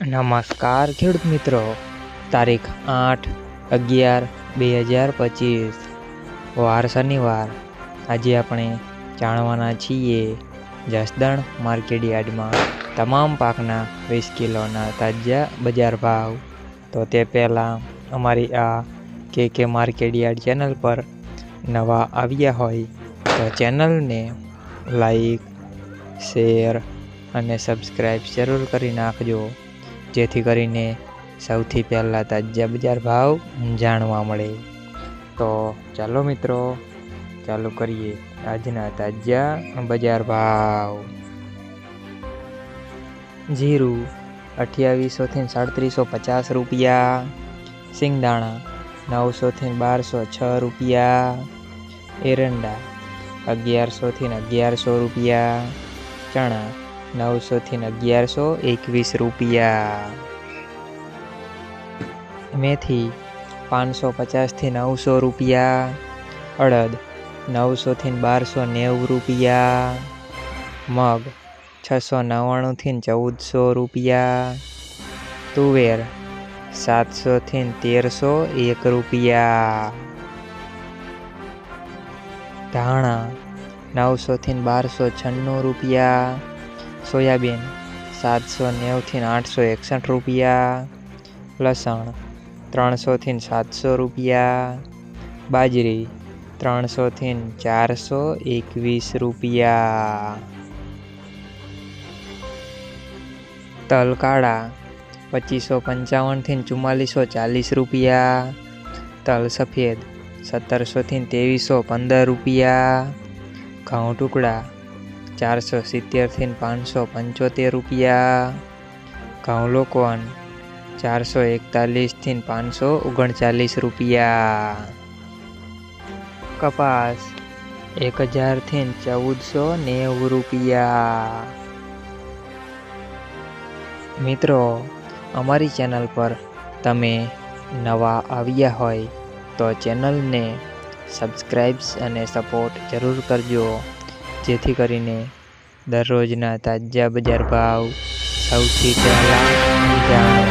નમસ્કાર, ખેડૂત મિત્રો. તારીખ આઠ અગિયાર બે હજાર પચીસ. વાર શનિવાર. આજે આપણે જાણવાના છીએ જસદણ માર્કેટ યાર્ડમાં તમામ પાકના વીસ કિલોના તાજા બજાર ભાવ. તો તે પહેલાં અમારી આ કે કે માર્કેટ યાર્ડ ચેનલ પર નવા આવ્યા હોય તો ચેનલને લાઈક, શેર અને સબસ્ક્રાઈબ જરૂર કરી નાખજો. જેથી કરીને સૌથી પહેલાં તાજા બજાર ભાવ જાણવા મળે. તો ચાલો મિત્રો, ચાલુ કરીએ આજના તાજા બજાર ભાવ. જીરું અઠ્યાવીસોથી સાડત્રીસો પચાસ રૂપિયા, સિંગદાણા નવસોથી બારસો છ રૂપિયા, એરંડા અગિયારસોથી અગિયારસો રૂપિયા, ચણા નવસોથી અગિયારસો એકવીસ રૂપિયા. મેથી પાંચસો પચાસથી નવસો રૂપિયા. અડદ નવસોથી બારસો નેવું રૂપિયા. મગ છસો નવ્વાણુંથી ચૌદસો રૂપિયા. તુવેર સાતસોથી તેરસો એક રૂપિયા. ધાણા નવસોથી બારસો છન્નું રૂપિયા. સોયાબીન, સાતસો નેવુંથી આઠસો એકસઠ રૂપિયા, લસણ ત્રણસોથી સાતસો રૂપિયા, બાજરી ત્રણસોથી ચારસો એકવીસ રૂપિયા. તલ કાળા પચીસો પંચાવનથી ચુમ્માલીસો ચાલીસ રૂપિયા. તલ સફેદ સત્તરસોથી ત્રેવીસો પંદર રૂપિયા. ઘઉં ટુકડા ચારસો સિત્તેરથી પાંચસો પંચોતેર રૂપિયા. ઘઉં લોકોન ચારસો એકતાલીસથી પાંચસો ઓગણચાલીસ રૂપિયા. કપાસ એક હજારથી ચૌદસો નેવું રૂપિયા. મિત્રો, અમારી ચેનલ પર તમે નવા આવ્યા હોય તો ચેનલને સબસ્ક્રાઈબ્સ અને સપોર્ટ જરૂર કરજો, જેથી કરીને દરરોજના તાજા બજાર ભાવ સૌથી પહેલાં જાણવા